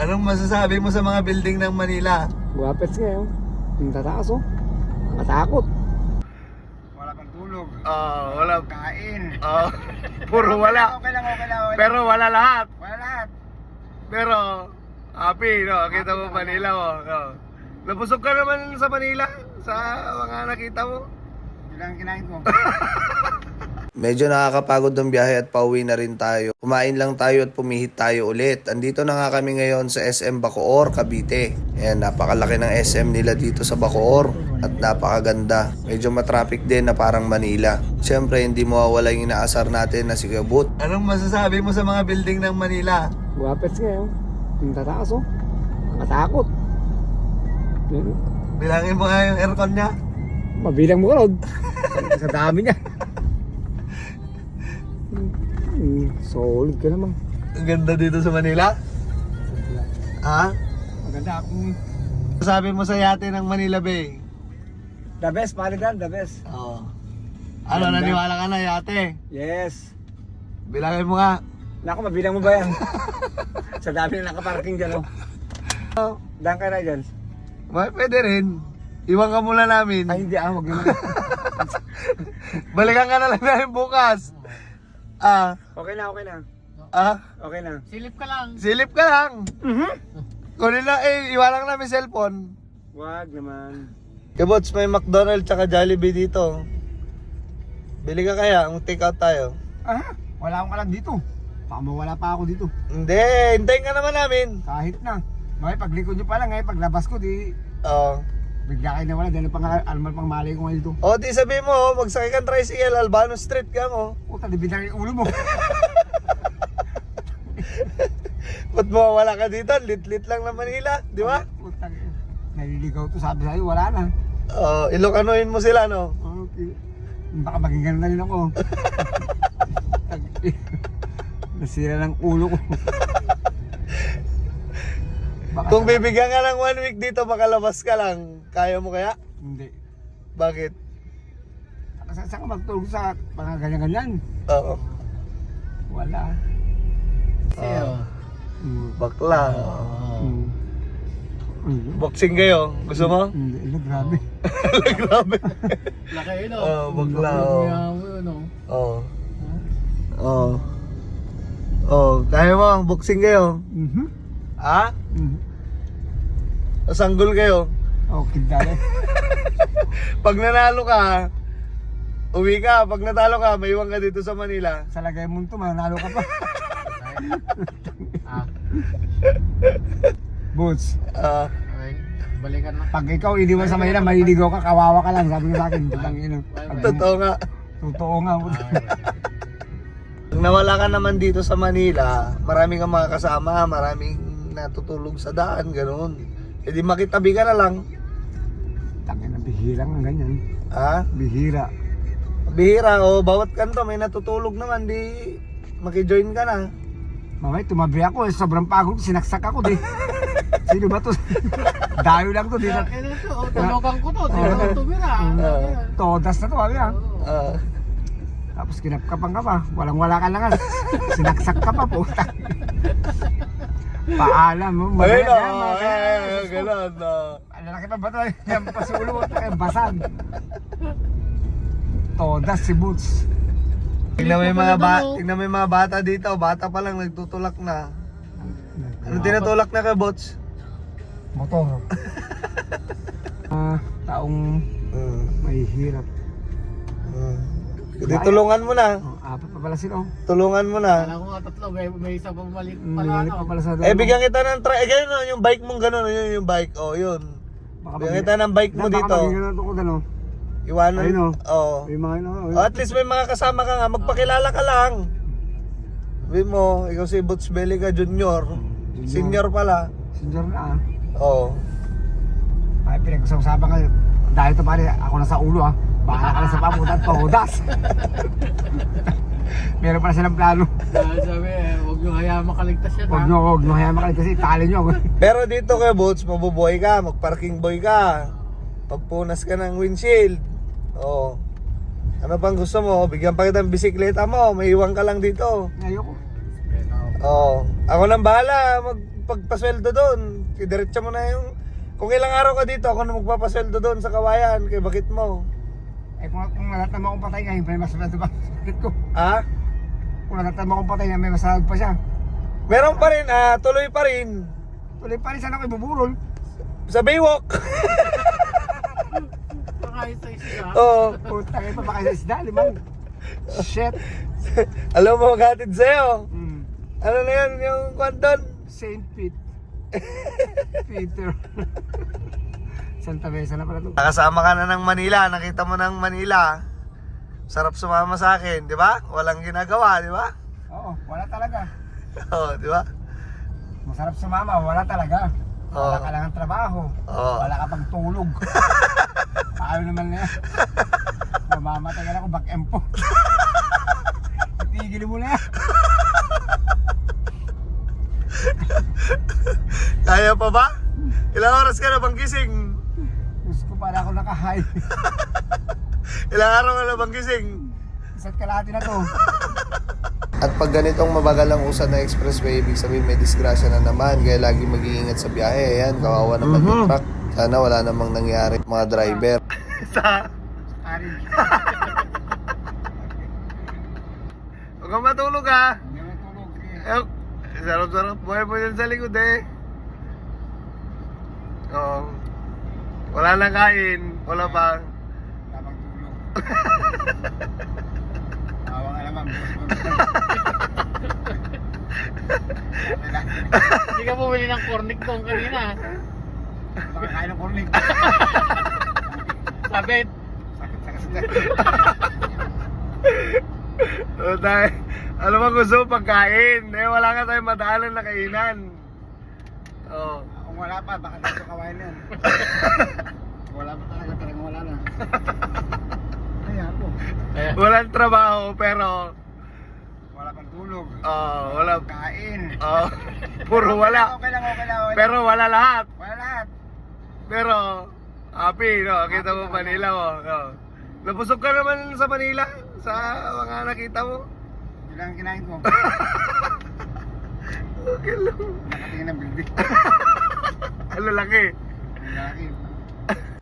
Anong masasabi mo sa mga building ng Manila? Guwapets ngayon. Yung tataas oh. Matakot. Wala kang tulog. Ah, wala. Kain. Ah, puro wala. Okay lang, okay lang. Okay lang. Pero wala lahat. Wala lahat. Pero happy, no? Kita mo Manila mo. No? Napusog ka naman sa Manila sa mga nakita mo. Ilang kinain ko. Medyo nakakapagod ng biyahe at pauwi na rin tayo. Kumain lang tayo at pumihit tayo ulit. Andito na nga kami ngayon sa SM Bacoor, Cavite. Ayan, napakalaki ng SM nila dito sa Bacoor at napakaganda. Medyo matraffic din na parang Manila. Siyempre, hindi mawawala yung inaasar natin na si Gabut. Anong masasabi mo sa mga building ng Manila? Guwapets ngayon. Yung tataas oh. Matakot. Yun. Bilangin mo nga yung aircon niya. Mabilang mo ka sa dami niya. Hmm, solid ka naman. Ang ganda dito sa Manila. Ha? Maganda akong Sabi mo sa yate ng Manila Bay. the best, pare Dan, the best. Oo. Ano, Ganda. naniwala ka na yate? Yes. Bilangin mo nga. Naku, mabilang mo ba yan? sa dami na nakaparking dyan oh. Oh, Dan ka na dyan. may pwede rin. Iwan ka muna namin. Ay, hindi ah, wag naman. Balikan ka na lang namin bukas. Ah, Okay na, okay na. ah, Okay na. Silip ka lang. silip ka lang. Kunin na, eh, iwan lang namin cellphone. Wag naman. Kabots, may McDonald's tsaka Jollibee dito. Bili ka kaya? Ang take out tayo. Ah, wala akong alam dito. Baka mawala pa ako dito. Hindi, hintayin ka naman namin. Kahit na. May paglikod nyo pa lang, ngayon paglabas ko, di Oo. Bigla kayo nawala dahil pang almal pang mali ko ngayon dito. O, di sabi mo, magsakay kang tricycle, Albano Street ka mo. Puta, di binang yung ulo mo. Ba't mawawala ka dito? Lit-lit lang na Manila, di ba? Puta, naliligaw to, sabi sa'yo, wala na. Oo, Ilocanoin mo sila, no? Okay. Baka maging ganun na rin ako. Nasira ng ulo ko. Baka Kung bibigyan ka ng one week dito, makalabas ka lang. Kaya mo kaya? Hindi. Bakit? Sa, saan ka magtulog sa mga ganyan-ganyan? Oo. Wala. Oo. Mm. bakla. Mm. Mm. Boxing kayo. Gusto mo? Hindi, hindi, grabe. Grabe. Laki yun Oo, oh, bakla. Oo. ano. Oo. Oo. Oo. Kaya mo, boxing kayo. Mhm. Ha? Mhm. Sanggol kayo. Okay, dali. Pag nanalo ka, uwi ka. Pag natalo ka, may iwan ka dito sa Manila. Sa lagay mo ito, manalo ka pa. Ah, Boots, Ah, okay. Balikan na. pag ikaw iniwan sa Manila, maliligaw ka, kawawa ka lang. Sabi ko sa akin, putang ina. Pag- totoo nga. Totoo nga. Pag nawala ka naman dito sa Manila, maraming kang mga kasama, maraming natutulog sa daan, ganoon. E di makitabi ka na lang. Tangin na, bihira nga ganyan. Ha? Bihira. Bihira, o bawat kanto may natutulog naman, di makijoin ka na. Mamay, tumabi ako eh. Sobrang pagod, sinaksak ako di. Sino ba to? Dayo lang to. Di na, to? Oh, Tulogan ko to. Di na tumira. todas na to, abi ah. Ah, Tapos kinapkapan ka pa. Walang wala ka lang. ah. Sinaksak ka pa po. Paalam mo. ayun Maganda o, yan, mga eh, kaya- gano'n. ah. Ang lalaki pa ba ito? Yan pa si ulo Basag. Todas si Boots. Tingnan mo yung mga ba tingnan mo yung mga bata dito, bata pa lang nagtutulak na. Ano tinutulak na kay bots? Motor. Ah, taong Mm. may hirap. Mm. Hindi, tulungan mo na. Oh, apat pa pala sila. oh. Tulungan mo na. Kala ko nga tatlo. May, may isa pang maliit Mm, pala. Ano. pa pala sa Eh, bigyan kita ng try. Eh, ganun, oh, yung bike mong gano'n, yun yung bike. Oh, yun. Baka Bigyan kita ng bike mo dito. Baka maging ganun ko gano'n. Iwanan. Ayun, oh. Oo. May mga ano. Oh, at least may mga kasama ka nga. Magpakilala ka lang. Sabi mo, ikaw si Boots Belica Junior. Senior pala. Senior na ah. Oo. Ay, pinag-usapan kayo. Dahil ito pare, ako na sa ulo ah. Bahala ka na sa pamutan, todas. Meron pala silang plano. Ah, sabi eh, huwag nyo hayaan makaligtas yan. Huwag nyo, huwag nyo hayaan makalit kasi itali nyo ako. Pero dito kay Boots, mabuboy ka. Magparking boy ka. Pagpunas ka ng windshield. Oo. Ano pang gusto mo? Bigyan pa kita ng bisikleta mo. May iwan ka lang dito. Ayoko. Oo. Ako nang bahala. Mag magpagpasweldo doon. Diretso mo na yung... Kung ilang araw ka dito, ako na magpapasweldo doon sa kawayan. Kay bakit mo? Eh kung, kung natatama akong patay ngayon, pa sakit ko. Ha? Kung natatama akong patay ngayon, may masasad pa siya. Meron pa rin, ah, tuloy pa rin. Tuloy pa rin sana ako ibuburol. Sa Baywalk. Pakayos sa isla. Oo. Puta kayo pa baka sa isda, limang. Shit. Alam mo, maghatid sa'yo. Mm. Ano na yan, yung kwanton? Saint Pete. Peter. Santa Mesa na pala to. Nakasama ka na ng Manila, nakita mo ng Manila. Sarap sumama sa akin, di ba? Walang ginagawa, di ba? Oo, wala talaga. Oo, di ba? Masarap sumama, wala talaga. Wala Oo. ka lang ang trabaho. Oo. Wala ka pang tulog. Ayaw naman na yan. Mamamatay ka na kung back po. Itigil mo na yan. Kaya pa ba? Ilang oras ka na bang gising? Gusto ko para ako nakahay. Ilang araw ka na bang gising? Isa't kalahati na to. At pag ganitong mabagal ang usan na expressway, ibig sabihin may disgrasya na naman. Kaya lagi mag-iingat sa biyahe. Ayan, kawawa naman yung truck. Sana wala namang nangyari mga driver. Sa... Huwag kang matulog ha. Hindi mo tulog. eh. Sarap-sarap. Buhay mo dyan sa likod eh. Oo. Wala nang kain. Wala pa. Awa ka naman. boss mo. Hindi ka bumili ng cornic doon kanina. Baka kain ng cornic. Sabit. Sakit sa kasida. O tayo. Ano ba gusto mo pagkain? Eh, wala ka tayong madaanan na kainan. Oo. Kung wala pa, baka dito kawain yan. wala pa talaga, talagang wala na. Walang trabaho, pero... Wala pang tulog. Oo, wala... Kain. Oo. puro wala. Okay lang, okay lang. Okay. Pero wala lahat. Wala lahat. Pero, happy, no? Kita mo Manila, mo. Oh. Napusog ka naman sa Manila? Sa mga nakita mo? Ilang kinain ko. Okay lang. Nakatingin ng building. Ano laki? Laki.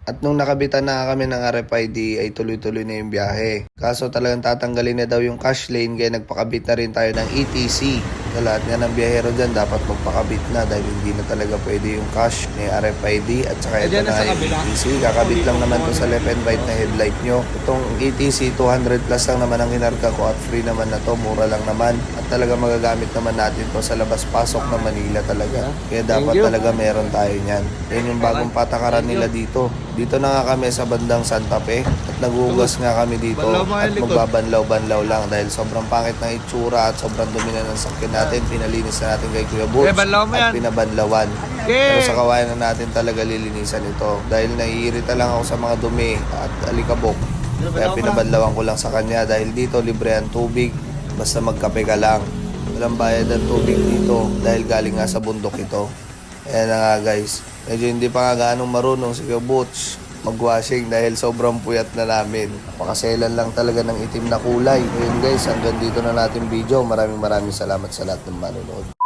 At nung nakabitan na kami ng RFID ay tuloy-tuloy na yung biyahe. Kaso talagang tatanggalin na daw yung cash lane kaya nagpakabit na rin tayo ng ETC. Sa lahat nga ng biyahero dyan dapat magpakabit na dahil hindi na talaga pwede yung cash ni RFID at saka ito na yung ETC. Kakabit lang naman to sa left and right na headlight nyo. Itong ETC 200 plus lang naman ang hinarga ko at free naman na to. Mura lang naman. At talaga magagamit naman natin to sa labas-pasok ng Manila talaga. Kaya dapat talaga meron tayo niyan. Yan yung bagong patakaran nila dito. Dito na nga kami sa bandang Santa Fe at nagugas nga kami dito at magbabanlaw-banlaw lang dahil sobrang pangit ng itsura at sobrang dumi na ng sakyan natin. Pinalinis na natin kay Kuya Butch at pinabanlawan. Pero sa kawayan na natin talaga lilinisan ito dahil naiirita lang ako sa mga dumi at alikabok. Kaya pinabanlawan ko lang sa kanya dahil dito libre ang tubig basta magkape ka lang. Walang bayad ang tubig dito dahil galing nga sa bundok ito. Ayan na nga guys. Medyo hindi pa nga gaanong marunong si Kuya Butch mag-washing dahil sobrang puyat na namin. Pakaselan lang talaga ng itim na kulay. Ayun guys, hanggang dito na natin video. Maraming maraming salamat sa lahat ng manonood.